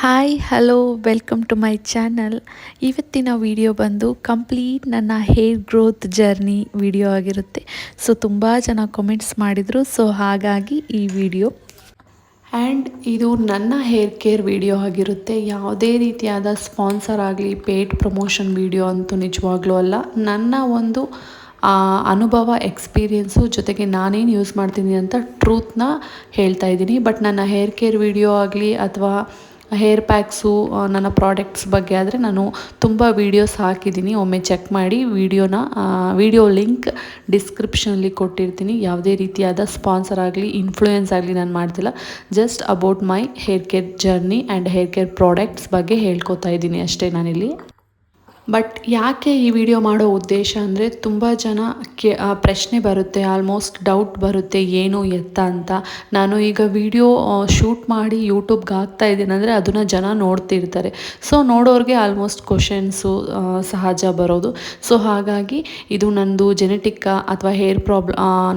Hi hello welcome to my channel ಇವತ್ತಿನ video ಬಂದು complete ನನ್ನ ಹೇರ್ ಗ್ರೋತ್ ಜರ್ನಿ ವಿಡಿಯೋ ಆಗಿರುತ್ತೆ. ಸೊ ತುಂಬ ಜನ ಕಮೆಂಟ್ಸ್ ಮಾಡಿದರು. ಸೊ ಹಾಗಾಗಿ ಈ ವಿಡಿಯೋ ಆ್ಯಂಡ್ ಇದು ನನ್ನ ಹೇರ್ ಕೇರ್ ವಿಡಿಯೋ ಆಗಿರುತ್ತೆ. ಯಾವುದೇ ರೀತಿಯಾದ ಸ್ಪಾನ್ಸರ್ ಆಗಲಿ ಪೇಟ್ ಪ್ರಮೋಷನ್ ವಿಡಿಯೋ ಅಂತೂ ನಿಜವಾಗ್ಲೂ ಅಲ್ಲ. ನನ್ನ ಒಂದು ಅನುಭವ ಎಕ್ಸ್ಪೀರಿಯೆನ್ಸು ಜೊತೆಗೆ ನಾನೇನು ಯೂಸ್ ಮಾಡ್ತೀನಿ ಅಂತ ಟ್ರೂತ್ನ ಹೇಳ್ತಾ ಇದ್ದೀನಿ. ಬಟ್ ನನ್ನ ಹೇರ್ ಕೇರ್ ವಿಡಿಯೋ ಆಗಲಿ ಅಥವಾ ಹೇರ್ ಪ್ಯಾಕ್ಸು ನನ್ನ ಪ್ರಾಡಕ್ಟ್ಸ್ ಬಗ್ಗೆ ಆದರೆ ನಾನು ತುಂಬ ವೀಡಿಯೋಸ್ ಹಾಕಿದ್ದೀನಿ. ಒಮ್ಮೆ ಚೆಕ್ ಮಾಡಿ ವೀಡಿಯೋನ ವೀಡಿಯೋ ಲಿಂಕ್ ಡಿಸ್ಕ್ರಿಪ್ಷನಲ್ಲಿ ಕೊಟ್ಟಿರ್ತೀನಿ. ಯಾವುದೇ ರೀತಿಯಾದ ಸ್ಪಾನ್ಸರ್ ಆಗಲಿ ಇನ್ಫ್ಲೂಯೆನ್ಸ್ ಆಗಲಿ ನಾನು ಮಾಡ್ತಿಲ್ಲ. Just about my hair care journey and hair care products ಬಗ್ಗೆ ಹೇಳ್ಕೊತಾ ಇದ್ದೀನಿ ಅಷ್ಟೇ ನಾನಿಲ್ಲಿ. ಬಟ್ ಯಾಕೆ ಈ ವಿಡಿಯೋ ಮಾಡೋ ಉದ್ದೇಶ ಅಂದರೆ ತುಂಬ ಜನ ಕೆ ಪ್ರಶ್ನೆ ಬರುತ್ತೆ ಆಲ್ಮೋಸ್ಟ್ ಡೌಟ್ ಬರುತ್ತೆ, ಏನು ಎತ್ತ ಅಂತ. ನಾನು ಈಗ ವಿಡಿಯೋ ಶೂಟ್ ಮಾಡಿ ಯೂಟ್ಯೂಬ್ಗೆ ಹಾಕ್ತಾ ಇದ್ದೀನಿ ಅಂದರೆ ಅದನ್ನು ಜನ ನೋಡ್ತಿರ್ತಾರೆ. ಸೊ ನೋಡೋರಿಗೆ ಆಲ್ಮೋಸ್ಟ್ ಕ್ವಶನ್ಸು ಸಹಜ ಬರೋದು. ಸೊ ಹಾಗಾಗಿ ಇದು ನಂದು ಜೆನೆಟಿಕ್ಕ ಅಥವಾ ಹೇರ್ ಪ್ರಾಬ್ಲ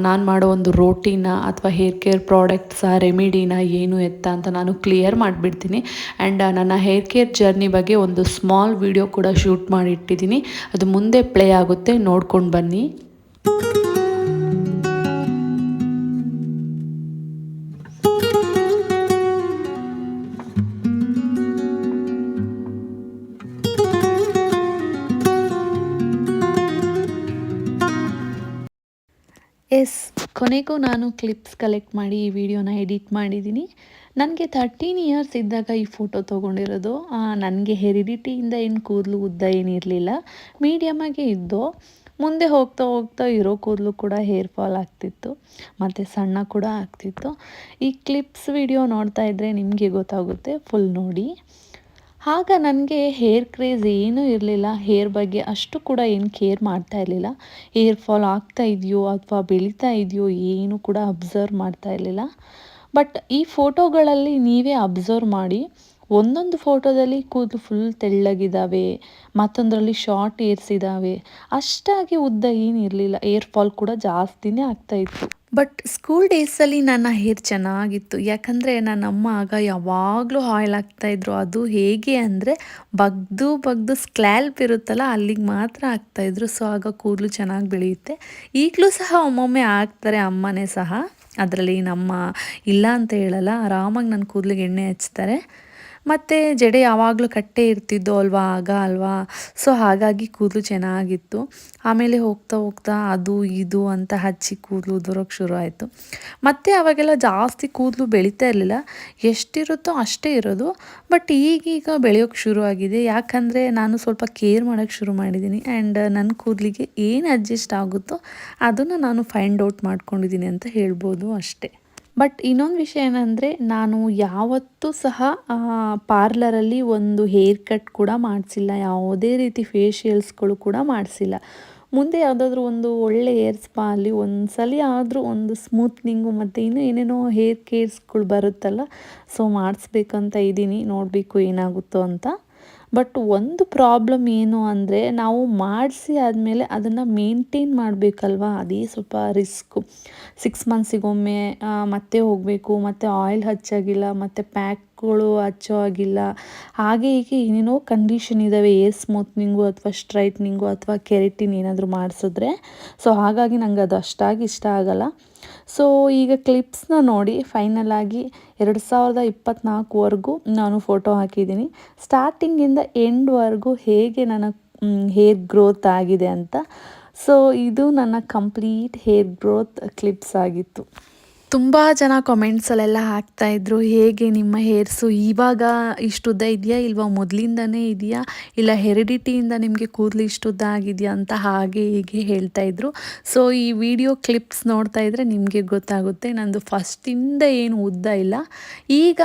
ನಾನು ಮಾಡೋ ಒಂದು ರೋಟೀನ ಅಥವಾ ಹೇರ್ ಕೇರ್ ಪ್ರಾಡಕ್ಟ್ಸ ರೆಮಿಡಿನ ಏನು ಎತ್ತ ಅಂತ ನಾನು ಕ್ಲಿಯರ್ ಮಾಡಿಬಿಡ್ತೀನಿ. ಆ್ಯಂಡ್ ನನ್ನ ಹೇರ್ ಕೇರ್ ಜರ್ನಿ ಬಗ್ಗೆ ಒಂದು ಸ್ಮಾಲ್ ವಿಡಿಯೋ ಕೂಡ ಶೂಟ್ ಮಾಡಿ ಇಟ್ಟಿದ್ದೀನಿ ಅದು ಮುಂದೆ ಪ್ಲೇ ಆಗುತ್ತೆ. ನೋಡ್ಕೊಂಡು ಬನ್ನಿ. ಎಸ್ ಕೊನೆಗೂ ನಾನು ಕ್ಲಿಪ್ಸ್ ಕಲೆಕ್ಟ್ ಮಾಡಿ ಈ ವಿಡಿಯೋನ ಎಡಿಟ್ ಮಾಡಿದ್ದೀನಿ. ನನಗೆ ತರ್ಟೀನ್ ಇಯರ್ಸ್ ಇದ್ದಾಗ ಈ ಫೋಟೋ ತೊಗೊಂಡಿರೋದು. ನನಗೆ ಹೆರಿಡಿಟಿಯಿಂದ ಏನು ಕೂದಲು ಉದ್ದ ಏನಿರಲಿಲ್ಲ. ಮೀಡಿಯಮಾಗೆ ಇದ್ದು, ಮುಂದೆ ಹೋಗ್ತಾ ಹೋಗ್ತಾ ಇರೋ ಕೂದಲು ಕೂಡ ಹೇರ್ ಫಾಲ್ ಆಗ್ತಿತ್ತು. ಮತ್ತು ಸಣ್ಣ ಕೂಡ ಆಗ್ತಿತ್ತು. ಈ ಕ್ಲಿಪ್ಸ್ ವಿಡಿಯೋ ನೋಡ್ತಾ ಇದ್ದರೆ ನಿಮಗೆ ಗೊತ್ತಾಗುತ್ತೆ ಫುಲ್ ನೋಡಿ. ಆಗ ನನಗೆ ಹೇರ್ ಕ್ರೇಜ್ ಏನೂ ಇರಲಿಲ್ಲ. ಹೇರ್ ಬಗ್ಗೆ ಅಷ್ಟು ಕೂಡ ಏನು ಕೇರ್ ಮಾಡ್ತಾ ಇರಲಿಲ್ಲ. ಹೇರ್ ಫಾಲ್ ಆಗ್ತಾ ಇದೆಯೋ ಅಥವಾ ಬೆಳೀತಾ ಇದೆಯೋ ಏನು ಕೂಡ ಅಬ್ಸರ್ವ್ ಮಾಡ್ತಾ ಇರಲಿಲ್ಲ. ಬಟ್ ಈ ಫೋಟೋಗಳಲ್ಲಿ ನೀವೇ ಅಬ್ಸರ್ವ್ ಮಾಡಿ, ಒಂದೊಂದು ಫೋಟೋದಲ್ಲಿ ಕೂದಲು ಫುಲ್ ತೆಳ್ಳಗಿದ್ದಾವೆ ಮತ್ತೊಂದರಲ್ಲಿ ಶಾರ್ಟ್ ಏರ್ಸ್ ಇದ್ದಾವೆ ಅಷ್ಟಾಗಿ ಉದ್ದ ಏನಿರಲಿಲ್ಲ ಏರ್ ಫಾಲ್ ಕೂಡ ಜಾಸ್ತಿನೇ ಆಗ್ತಾ ಇತ್ತು. ಬಟ್ ಸ್ಕೂಲ್ ಡೇಸಲ್ಲಿ ನನ್ನ ಹೇರ್ ಚೆನ್ನಾಗಿತ್ತು. ಯಾಕಂದರೆ ನನ್ನ ಅಮ್ಮ ಆಗ ಯಾವಾಗಲೂ ಆಯಿಲ್ ಹಾಕ್ತಾಯಿದ್ರು ಅದು ಹೇಗೆ ಅಂದರೆ ಬಗ್ದು ಬಗ್ದು ಸ್ಕ್ಲ್ಯಾಲ್ಪ್ ಇರುತ್ತಲ್ಲ, ಅಲ್ಲಿಗೆ ಮಾತ್ರ ಹಾಕ್ತಾಯಿದ್ರು ಸೊ ಆಗ ಕೂದಲು ಚೆನ್ನಾಗಿ ಬೆಳೆಯುತ್ತೆ. ಈಗಲೂ ಸಹ ಒಮ್ಮೊಮ್ಮೆ ಹಾಕ್ತಾರೆ ಅಮ್ಮನೇ ಸಹ. ಅದರಲ್ಲಿ ನಮ್ಮ ಇಲ್ಲ ಅಂತ ಹೇಳಲ್ಲ. ಆರಾಮಾಗಿ ನನ್ನ ಕೂದಲಿಗೆ ಎಣ್ಣೆ ಹಚ್ತಾರೆ. ಮತ್ತು ಜಡೆ ಯಾವಾಗಲೂ ಕಟ್ಟೆ ಇರ್ತಿದ್ದೋ ಅಲ್ವಾ, ಆಗ ಅಲ್ವಾ? ಸೊ ಹಾಗಾಗಿ ಕೂದಲು ಚೆನ್ನಾಗಿತ್ತು. ಆಮೇಲೆ ಹೋಗ್ತಾ ಹೋಗ್ತಾ ಅದು ಇದು ಅಂತ ಹಚ್ಚಿ ಕೂದಲು ಉದುರೋಕ್ಕೆ ಶುರು ಆಯಿತು. ಮತ್ತು ಅವಾಗೆಲ್ಲ ಜಾಸ್ತಿ ಕೂದಲು ಬೆಳೀತಾ ಇರಲಿಲ್ಲ. ಎಷ್ಟಿರುತ್ತೋ ಅಷ್ಟೇ ಇರೋದು. ಬಟ್ ಈಗೀಗ ಬೆಳೆಯೋಕ್ಕೆ ಶುರು ಆಗಿದೆ. ಯಾಕಂದರೆ ನಾನು ಸ್ವಲ್ಪ ಕೇರ್ ಮಾಡೋಕ್ಕೆ ಶುರು ಮಾಡಿದ್ದೀನಿ. ಆ್ಯಂಡ್ ನನ್ನ ಕೂದಲಿಗೆ ಏನು ಅಡ್ಜಸ್ಟ್ ಆಗುತ್ತೋ ಅದನ್ನು ನಾನು ಫೈಂಡ್ ಔಟ್ ಮಾಡ್ಕೊಂಡಿದ್ದೀನಿ ಅಂತ ಹೇಳ್ಬೋದು ಅಷ್ಟೇ. ಬಟ್ ಇನ್ನೊಂದು ವಿಷಯ ಏನಂದರೆ, ನಾನು ಯಾವತ್ತೂ ಸಹ ಪಾರ್ಲರಲ್ಲಿ ಒಂದು ಹೇರ್ ಕಟ್ ಕೂಡ ಮಾಡಿಸಿಲ್ಲ. ಯಾವುದೇ ರೀತಿ ಫೇಶಿಯಲ್ಸ್ಗಳು ಕೂಡ ಮಾಡಿಸಿಲ್ಲ. ಮುಂದೆ ಯಾವುದಾದ್ರೂ ಒಂದು ಒಳ್ಳೆ ಹೇರ್ ಸ್ಪಾ ಅಲ್ಲಿ ಒಂದು ಸಲ ಆದರೂ ಒಂದು ಸ್ಮೂತ್ನಿಂಗು ಮತ್ತು ಇನ್ನೂ ಏನೇನೋ ಹೇರ್ ಕೇರ್ಸ್ಗಳು ಬರುತ್ತಲ್ಲ ಸೊ ಮಾಡಿಸ್ಬೇಕಂತ ಇದ್ದೀನಿ. ನೋಡಬೇಕು ಏನಾಗುತ್ತೋ ಅಂತ. ಬಟ್ ಒಂದು ಪ್ರಾಬ್ಲಮ್ ಏನು ಅಂದರೆ ನಾವು ಮಾಡಿಸಿ ಆದಮೇಲೆ ಅದನ್ನು ಮೇಂಟೈನ್ ಮಾಡಬೇಕಲ್ವಾ? ಅದೇ ಸ್ವಲ್ಪ ರಿಸ್ಕು ಸಿಕ್ಸ್ ಮಂತ್ಸಿಗೊಮ್ಮೆ ಮತ್ತೆ ಹೋಗಬೇಕು, ಮತ್ತು ಆಯಿಲ್ ಹಚ್ಚಾಗಿಲ್ಲ, ಮತ್ತು ಪ್ಯಾಕ್ಗಳು ಹಚ್ಚೋ ಆಗಿಲ್ಲ ಹಾಗೆ ಹೀಗೆ ಏನೇನೋ ಕಂಡೀಷನ್ ಇದ್ದಾವೆ ಏರ್ ಸ್ಮೂತ್ನಿಂಗು ಅಥವಾ ಸ್ಟ್ರೈಟ್ನಿಂಗು ಅಥವಾ ಕೆರೆಟಿನ್ ಏನಾದರೂ ಮಾಡಿಸಿದ್ರೆ. ಸೊ ಹಾಗಾಗಿ ನಂಗೆ ಅದು ಅಷ್ಟಾಗಿ ಇಷ್ಟ ಆಗಲ್ಲ. ಸೊ ಈಗ ಕ್ಲಿಪ್ಸ್ನ ನೋಡಿ ಫೈನಲ್ ಆಗಿ ಎರಡು ಸಾವಿರದ ಇಪ್ಪತ್ತ್ನಾಲ್ಕುವರೆಗೂ ನಾನು ಫೋಟೋ ಹಾಕಿದ್ದೀನಿ. ಸ್ಟಾರ್ಟಿಂಗಿಂದ ಎಂಡ್ವರೆಗೂ ಹೇಗೆ ನನ್ನ ಹೇರ್ ಗ್ರೋತ್ ಆಗಿದೆ ಅಂತ. ಸೊ ಇದು ನನ್ನ ಕಂಪ್ಲೀಟ್ ಹೇರ್ ಗ್ರೋತ್ ಕ್ಲಿಪ್ಸ್ ಆಗಿತ್ತು. ತುಂಬ ಜನ ಕಾಮೆಂಟ್ಸಲ್ಲೆಲ್ಲ ಹಾಕ್ತಾಯಿದ್ರು ಹೇಗೆ ನಿಮ್ಮ ಹೇರ್ಸು ಇವಾಗ ಇಷ್ಟುದ್ದ ಇದೆಯಾ ಇಲ್ವಾ? ಮೊದಲಿಂದನೇ ಇದೆಯಾ? ಇಲ್ಲ ಹೆರಿಡಿಟಿಯಿಂದ ನಿಮಗೆ ಕೂದಲು ಇಷ್ಟುದ್ದ ಆಗಿದೆಯಾ? ಅಂತ ಹಾಗೆ ಹೀಗೆ ಹೇಳ್ತಾಯಿದ್ರು ಸೊ ಈ ವಿಡಿಯೋ ಕ್ಲಿಪ್ಸ್ ನೋಡ್ತಾ ಇದ್ದರೆ ನಿಮಗೆ ಗೊತ್ತಾಗುತ್ತೆ, ನಂದು ಫಸ್ಟಿಂದ ಏನು ಉದ್ದ ಇಲ್ಲ. ಈಗ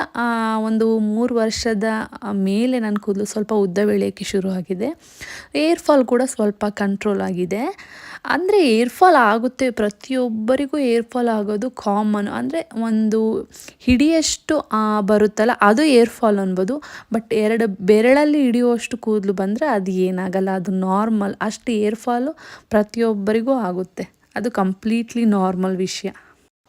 ಒಂದು ಮೂರು ವರ್ಷದ ಮೇಲೆ ನನ್ನ ಕೂದಲು ಸ್ವಲ್ಪ ಉದ್ದ ಬೆಳೆಯೋಕ್ಕೆ ಶುರು ಆಗಿದೆ. ಏರ್ ಫಾಲ್ ಕೂಡ ಸ್ವಲ್ಪ ಕಂಟ್ರೋಲ್ ಆಗಿದೆ. ಅಂದರೆ ಏರ್ ಫಾಲ್ ಆಗುತ್ತೆ, ಪ್ರತಿಯೊಬ್ಬರಿಗೂ ಏರ್ ಫಾಲ್ ಆಗೋದು ಕಾಮನ್ ಅಂದರೆ ಒಂದು ಹಿಡಿಯಷ್ಟು ಬರುತ್ತಲ್ಲ, ಅದು ಏರ್ ಫಾಲ್ ಅನ್ಬೋದು. ಬಟ್ ಎರಡು ಬೆರಳಲ್ಲಿ ಹಿಡಿಯುವಷ್ಟು ಕೂದಲು ಬಂದರೆ ಅದು ಏನಾಗಲ್ಲ, ಅದು ನಾರ್ಮಲ್ ಅಷ್ಟು ಏರ್ ಫಾಲು ಪ್ರತಿಯೊಬ್ಬರಿಗೂ ಆಗುತ್ತೆ. ಅದು ಕಂಪ್ಲೀಟ್ಲಿ ನಾರ್ಮಲ್ ವಿಷಯ.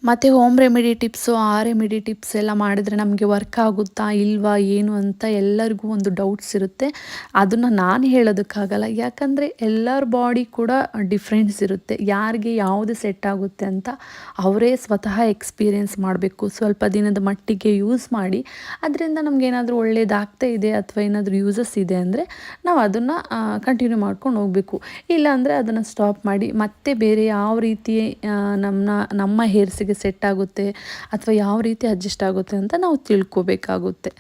ಮತ್ತು ಹೋಮ್ ರೆಮಿಡಿ ಟಿಪ್ಸು ಆ ರೆಮಿಡಿ ಟಿಪ್ಸ್ ಎಲ್ಲ ಮಾಡಿದ್ರೆ ನಮಗೆ ವರ್ಕ್ ಆಗುತ್ತಾ ಇಲ್ವಾ, ಏನು ಅಂತ ಎಲ್ಲರಿಗೂ ಒಂದು ಡೌಟ್ಸ್ ಇರುತ್ತೆ. ಅದನ್ನು ನಾನು ಹೇಳೋದಕ್ಕಾಗಲ್ಲ. ಯಾಕಂದರೆ ಎಲ್ಲರ ಬಾಡಿ ಕೂಡ ಡಿಫ್ರೆನ್ಸ್ ಇರುತ್ತೆ. ಯಾರಿಗೆ ಯಾವುದು ಸೆಟ್ ಆಗುತ್ತೆ ಅಂತ ಅವರೇ ಸ್ವತಃ ಎಕ್ಸ್ಪೀರಿಯೆನ್ಸ್ ಮಾಡಬೇಕು. ಸ್ವಲ್ಪ ದಿನದ ಮಟ್ಟಿಗೆ ಯೂಸ್ ಮಾಡಿ. ಅದರಿಂದ ನಮಗೇನಾದರೂ ಒಳ್ಳೇದಾಗ್ತಾ ಇದೆ ಅಥವಾ ಏನಾದರೂ ಯೂಸಸ್ ಇದೆ ಅಂದರೆ ನಾವು ಅದನ್ನು ಕಂಟಿನ್ಯೂ ಮಾಡ್ಕೊಂಡು ಹೋಗಬೇಕು. ಇಲ್ಲಾಂದರೆ ಅದನ್ನು ಸ್ಟಾಪ್ ಮಾಡಿ. ಮತ್ತೆ ಬೇರೆ ಯಾವ ರೀತಿ ನಮ್ಮ ನಮ್ಮ ಹೇರ್ಸಿಗೆ ಸೆಟ್ ಆಗುತ್ತೆ ಅಥವಾ ಯಾವ ರೀತಿ ಅಡ್ಜಸ್ಟ್ ಆಗುತ್ತೆ ಅಂತ ನಾವು ತಿಳ್ಕೊಬೇಕಾಗುತ್ತೆ.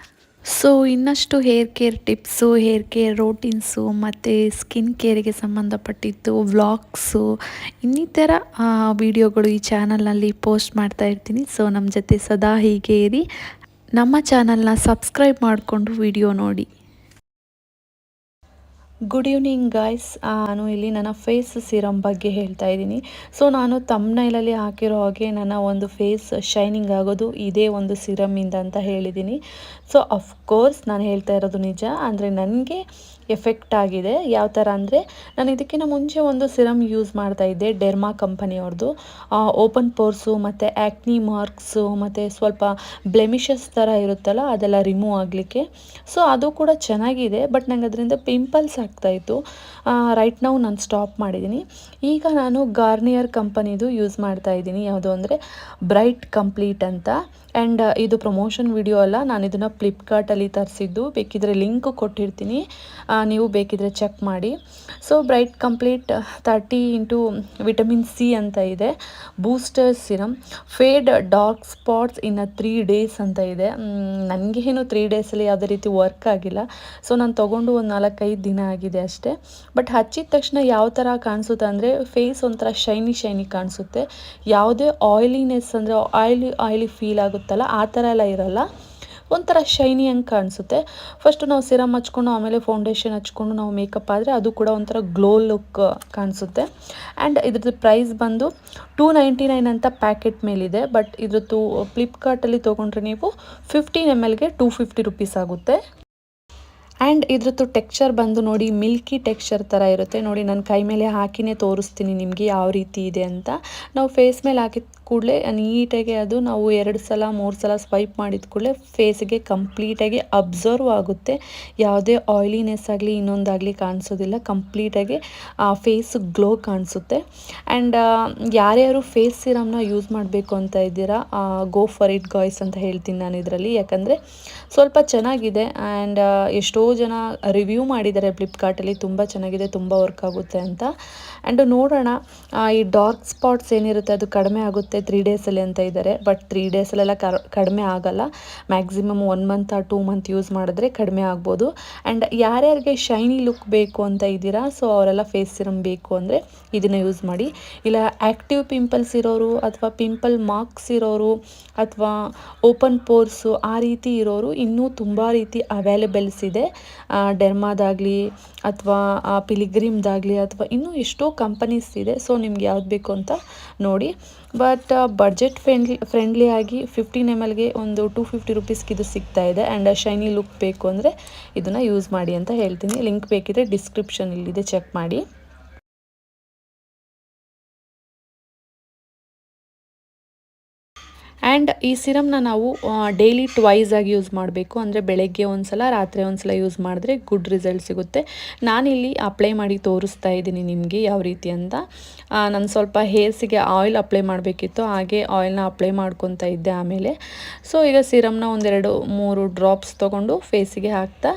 ಸೊ ಇನ್ನಷ್ಟು hair care tips hair care routines ಮತ್ತು ಸ್ಕಿನ್ ಕೇರಿಗೆ ಸಂಬಂಧಪಟ್ಟಿದ್ದು ವ್ಲಾಗ್ಸು ಇನ್ನಿತರ ವಿಡಿಯೋಗಳು ಈ ಚಾನಲ್ನಲ್ಲಿ ಪೋಸ್ಟ್ ಮಾಡ್ತಾ ಇರ್ತೀನಿ. ಸೊ ನಮ್ಮ ಜೊತೆ ಸದಾ ಹೀಗೆ ಇರಿ. ನಮ್ಮ ಚಾನಲ್ನ ಸಬ್ಸ್ಕ್ರೈಬ್ ಮಾಡಿಕೊಂಡು ವಿಡಿಯೋ ನೋಡಿ. ಗುಡ್ ಈವ್ನಿಂಗ್ ಗಾಯ್ಸ್ ನಾನು ಇಲ್ಲಿ ನನ್ನ ಫೇಸ್ ಸಿರಮ್ ಬಗ್ಗೆ ಹೇಳ್ತಾ ಇದ್ದೀನಿ. ಸೊ ನಾನು ತಮ್ನೈಲಲ್ಲಿ ಹಾಕಿರೋ ಹಾಗೆ ನನ್ನ ಒಂದು ಫೇಸ್ ಶೈನಿಂಗ್ ಆಗೋದು ಇದೇ ಒಂದು ಸೀರಮ್ಮಿಂದ ಅಂತ ಹೇಳಿದ್ದೀನಿ. ಸೊ ಅಫ್ಕೋರ್ಸ್ ನಾನು ಹೇಳ್ತಾ ಇರೋದು ನಿಜ. ಅಂದರೆ, ನನಗೆ ಎಫೆಕ್ಟ್ ಆಗಿದೆ. ಯಾವ ಥರ ಅಂದರೆ, ನಾನು ಇದಕ್ಕಿಂತ ಮುಂಚೆ ಒಂದು ಸಿರಮ್ ಯೂಸ್ ಮಾಡ್ತಾ ಇದ್ದೆ ಡೆರ್ಮಾ ಕಂಪನಿಯವ್ರದ್ದು ಓಪನ್ ಪೋರ್ಸು ಮತ್ತು ಆ್ಯಕ್ನಿ ಮಾರ್ಕ್ಸು ಮತ್ತು ಸ್ವಲ್ಪ ಬ್ಲೆಮಿಷಸ್ ಥರ ಇರುತ್ತಲ್ಲ, ಅದೆಲ್ಲ ರಿಮೂವ್ ಆಗಲಿಕ್ಕೆ. ಸೊ ಅದು ಕೂಡ ಚೆನ್ನಾಗಿದೆ ಬಟ್ ನಂಗೆ ಅದರಿಂದ ಪಿಂಪಲ್ಸ್ ಆಗ್ತಾಯಿತ್ತು ರೈಟ್ ನಾವು ನಾನು ಸ್ಟಾಪ್ ಮಾಡಿದ್ದೀನಿ ಈಗ ನಾನು ಗಾರ್ನಿಯರ್ ಕಂಪನಿದು ಯೂಸ್ ಮಾಡ್ತಾ ಇದ್ದೀನಿ. ಯಾವುದು ಅಂದರೆ ಬ್ರೈಟ್ ಕಂಪ್ಲೀಟ್ ಅಂತ. ಆ್ಯಂಡ್ ಇದು ಪ್ರಮೋಷನ್ ವಿಡಿಯೋ ಅಲ್ಲ, ನಾನು ಇದನ್ನು ಫ್ಲಿಪ್ಕಾರ್ಟಲ್ಲಿ ತರಿಸಿದ್ದು. ಬೇಕಿದ್ರೆ ಲಿಂಕ್ ಕೊಟ್ಟಿರ್ತೀನಿ. ನೀವು ಬೇಕಿದ್ರೆ ಚೆಕ್ ಮಾಡಿ. So bright complete thirty into vitamin C ಅಂತ ಇದೆ. Booster serum fade dark spots in three days ಅಂತ ಇದೆ. ನನಗೆ ಏನು ತ್ರೀ ಡೇಸಲ್ಲಿ ಯಾವುದೇ ರೀತಿ ವರ್ಕ್ ಆಗಿಲ್ಲ. ಸೊ ನಾನು ತೊಗೊಂಡು ಒಂದು ನಾಲ್ಕೈದು ದಿನ ಆಗಿದೆ ಅಷ್ಟೇ. ಬಟ್ ಹಚ್ಚಿದ ತಕ್ಷಣ ಯಾವ ಥರ ಕಾಣಿಸುತ್ತೆ ಅಂದರೆ ಫೇಸ್ ಒಂಥರ ಶೈನಿ ಶೈನಿ ಕಾಣಿಸುತ್ತೆ. ಯಾವುದೇ ಆಯಿಲಿನೆಸ್ ಅಂದರೆ ಆಯಿಲಿ ಆಯಿಲಿ ಫೀಲ್ ಆಗುತ್ತಲ್ಲ ಆ ಥರ ಎಲ್ಲ ಇರಲ್ಲ. ಒಂಥರ ಶೈನಿ ಹಂಗೆ ಕಾಣಿಸುತ್ತೆ. ಫಸ್ಟು ನಾವು ಸಿರಮ್ ಹಚ್ಕೊಂಡು, ಆಮೇಲೆ ಫೌಂಡೇಶನ್ ಹಚ್ಕೊಂಡು ನಾವು ಮೇಕಪ್ ಆದರೆ ಅದು ಕೂಡ ಒಂಥರ ಗ್ಲೋ ಲುಕ್ ಕಾಣಿಸುತ್ತೆ. ಆ್ಯಂಡ್ ಇದ್ರದ್ದು ಪ್ರೈಸ್ ಬಂದು ಟೂ ನೈಂಟಿ ನೈನ್ ಅಂತ ಪ್ಯಾಕೆಟ್ ಮೇಲಿದೆ. ಬಟ್ ಇದ್ರದ್ದು ಫ್ಲಿಪ್ಕಾರ್ಟಲ್ಲಿ ತೊಗೊಂಡ್ರೆ ನೀವು ಫಿಫ್ಟೀನ್ ಎಂ ಎಲ್ಗೆ ಟೂ ಫಿಫ್ಟಿ ರುಪೀಸ್ ಆಗುತ್ತೆ. ಆ್ಯಂಡ್ ಇದ್ರದ್ದು ಟೆಕ್ಸ್ಚರ್ ಬಂದು ನೋಡಿ ಮಿಲ್ಕಿ ಟೆಕ್ಸ್ಚರ್ ಥರ ಇರುತ್ತೆ. ನೋಡಿ, ನನ್ನ ಕೈ ಮೇಲೆ ಹಾಕಿನೇ ತೋರಿಸ್ತೀನಿ ನಿಮಗೆ ಯಾವ ರೀತಿ ಇದೆ ಅಂತ. ನಾವು ಫೇಸ್ ಮೇಲೆ ಹಾಕಿದ ಕೂಡಲೇ ನೀಟಾಗಿ ಅದು ನಾವು ಎರಡು ಸಲ, ಮೂರು ಸಲ ಸ್ವೈಪ್ ಮಾಡಿದ ಕೂಡಲೇ ಫೇಸ್ಗೆ ಕಂಪ್ಲೀಟಾಗಿ ಅಬ್ಸರ್ವ್ ಆಗುತ್ತೆ. ಯಾವುದೇ ಆಯಿಲಿನೆಸ್ ಆಗಲಿ ಇನ್ನೊಂದಾಗಲಿ ಕಾಣಿಸೋದಿಲ್ಲ. ಕಂಪ್ಲೀಟಾಗಿ ಆ ಫೇಸ್ ಗ್ಲೋ ಕಾಣಿಸುತ್ತೆ. ಆ್ಯಂಡ್ ಯಾರ್ಯಾರು ಫೇಸ್ ಸಿರಮ್ನ ಯೂಸ್ ಮಾಡಬೇಕು ಅಂತ ಇದ್ದೀರಾ ಗೋ ಫಾರ್ ಇಟ್ ಗಾಯ್ಸ್ ಅಂತ ಹೇಳ್ತೀನಿ ನಾನು ಇದರಲ್ಲಿ. ಯಾಕಂದರೆ ಸ್ವಲ್ಪ ಚೆನ್ನಾಗಿದೆ ಆ್ಯಂಡ್ ಎಷ್ಟೋ ಜನ ರಿವ್ಯೂ ಮಾಡಿದ್ದಾರೆ ಫ್ಲಿಪ್ಕಾರ್ಟಲ್ಲಿ, ತುಂಬ ಚೆನ್ನಾಗಿದೆ, ತುಂಬ ವರ್ಕ್ ಆಗುತ್ತೆ ಅಂತ. ಆ್ಯಂಡ್ ನೋಡೋಣ ಈ ಡಾರ್ಕ್ ಸ್ಪಾಟ್ಸ್ ಏನಿರುತ್ತೆ ಅದು ಕಡಿಮೆ ಆಗುತ್ತೆ ತ್ರೀ ಡೇಸಲ್ಲಿ ಅಂತ ಇದ್ದಾರೆ ಬಟ್ ತ್ರೀ ಡೇಸಲ್ಲೆಲ್ಲ ಕಡಿಮೆ ಆಗಲ್ಲ. ಮ್ಯಾಕ್ಸಿಮಮ್ ಒನ್ ಮಂತ್ ಆ ಟೂ ಮಂತ್ ಯೂಸ್ ಮಾಡಿದ್ರೆ ಕಡಿಮೆ ಆಗ್ಬೋದು. ಆ್ಯಂಡ್ ಯಾರ್ಯಾರಿಗೆ ಶೈನಿ ಲುಕ್ ಬೇಕು ಅಂತ ಇದ್ದೀರಾ ಸೊ ಅವರೆಲ್ಲ ಫೇಸ್ ಸಿರಮ್ ಬೇಕು ಅಂದರೆ ಇದನ್ನು ಯೂಸ್ ಮಾಡಿ. ಇಲ್ಲ ಆ್ಯಕ್ಟಿವ್ ಪಿಂಪಲ್ಸ್ ಇರೋರು ಅಥವಾ ಪಿಂಪಲ್ ಮಾರ್ಕ್ಸ್ ಇರೋರು ಅಥವಾ ಓಪನ್ ಪೋರ್ಸು ಆ ರೀತಿ ಇರೋರು ಇನ್ನೂ ತುಂಬ ರೀತಿ ಅವೈಲೇಬಲ್ಸ್ ಇದೆ. ಡೆರ್ಮಾದಾಗಲಿ ಅಥವಾ ಪಿಲಿಗ್ರಿಮ್ದಾಗಲಿ ಅಥವಾ ಇನ್ನೂ ಎಷ್ಟೋ ಕಂಪನೀಸ್ ಇದೆ. ಸೊ ನಿಮ್ಗೆ ಯಾವ್ದು ಬೇಕು ಅಂತ ನೋಡಿ. ಬಟ್ ಬಜೆಟ್ ಫ್ರೆಂಡ್ಲಿ ಫ್ರೆಂಡ್ಲಿ ಆಗಿ ಫಿಫ್ಟೀನ್ ಎಂ ಎಲ್ಗೆ ಒಂದು ಟೂ ಫಿಫ್ಟಿ ರುಪೀಸ್ಗೆ ಇದು ಸಿಗ್ತಾ ಇದೆ. ಆ್ಯಂಡ್ ಶೈನಿ ಲುಕ್ ಬೇಕು ಅಂದರೆ ಇದನ್ನು ಯೂಸ್ ಮಾಡಿ ಅಂತ ಹೇಳ್ತೀನಿ. ಲಿಂಕ್ ಬೇಕಿದ್ರೆ ಡಿಸ್ಕ್ರಿಪ್ಷನ್ ಇಲ್ಲಿದೆ ಚೆಕ್ ಮಾಡಿ. ಆ್ಯಂಡ್ ಈ ಸಿರಮ್ನ ನಾವು ಡೈಲಿ ಟ್ವೈಸ್ ಆಗಿ ಯೂಸ್ ಮಾಡಬೇಕು. ಅಂದರೆ ಬೆಳಗ್ಗೆ ಒಂದು ಸಲ ರಾತ್ರಿ ಒಂದು ಸಲ ಯೂಸ್ ಮಾಡಿದ್ರೆ ಗುಡ್ ರಿಸಲ್ಟ್ ಸಿಗುತ್ತೆ. ನಾನಿಲ್ಲಿ ಅಪ್ಲೈ ಮಾಡಿ ತೋರಿಸ್ತಾ ಇದ್ದೀನಿ ನಿಮಗೆ ಯಾವ ರೀತಿ ಅಂತ. ನಾನು ಸ್ವಲ್ಪ ಹೇರ್ಸಿಗೆ ಆಯಿಲ್ ಅಪ್ಲೈ ಮಾಡಬೇಕಿತ್ತು. ಹಾಗೆ ಆಯಿಲ್ನ ಅಪ್ಲೈ ಮಾಡ್ಕೊತಾ ಇದ್ದೆ ಆಮೇಲೆ. ಸೊ ಈಗ ಸಿರಮ್ನ ಒಂದೆರಡು, ಮೂರು ಡ್ರಾಪ್ಸ್ ತೊಗೊಂಡು ಫೇಸಿಗೆ ಹಾಕ್ತಾ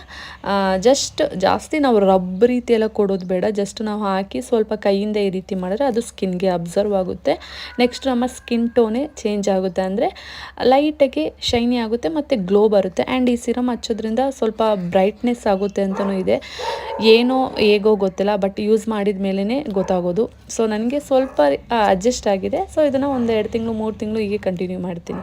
ಜಸ್ಟ್ ಜಾಸ್ತಿ ನಾವು ರಬ್ ರೀತಿ ಎಲ್ಲ ಕೊಡೋದು ಬೇಡ. ಜಸ್ಟ್ ನಾವು ಹಾಕಿ ಸ್ವಲ್ಪ ಕೈಯಿಂದ ಈ ರೀತಿ ಮಾಡಿದ್ರೆ ಅದು ಸ್ಕಿನ್ಗೆ ಅಬ್ಸರ್ವ್ ಆಗುತ್ತೆ. ನೆಕ್ಸ್ಟ್ ನಮ್ಮ ಸ್ಕಿನ್ ಟೋನೇ ಚೇಂಜ್ ಆಗುತ್ತೆ ಅಂದರೆ ಲೈಟಾಗಿ ಶೈನಿ ಆಗುತ್ತೆ ಮತ್ತು ಗ್ಲೋ ಬರುತ್ತೆ. ಆ್ಯಂಡ್ ಈ ಸಿರಮ್ ಹಚ್ಚೋದ್ರಿಂದ ಸ್ವಲ್ಪ ಬ್ರೈಟ್ನೆಸ್ ಆಗುತ್ತೆ ಅಂತಲೂ ಇದೆ. ಏನೋ ಹೇಗೋ ಗೊತ್ತಿಲ್ಲ ಬಟ್ ಯೂಸ್ ಮಾಡಿದ ಮೇಲೇ ಗೊತ್ತಾಗೋದು. ಸೊ ನನಗೆ ಸ್ವಲ್ಪ ಅಡ್ಜಸ್ಟ್ ಆಗಿದೆ. ಸೊ ಇದನ್ನು ಒಂದು ಎರಡು ತಿಂಗಳು, ಮೂರು ತಿಂಗಳು ಹೀಗೆ ಕಂಟಿನ್ಯೂ ಮಾಡ್ತೀನಿ.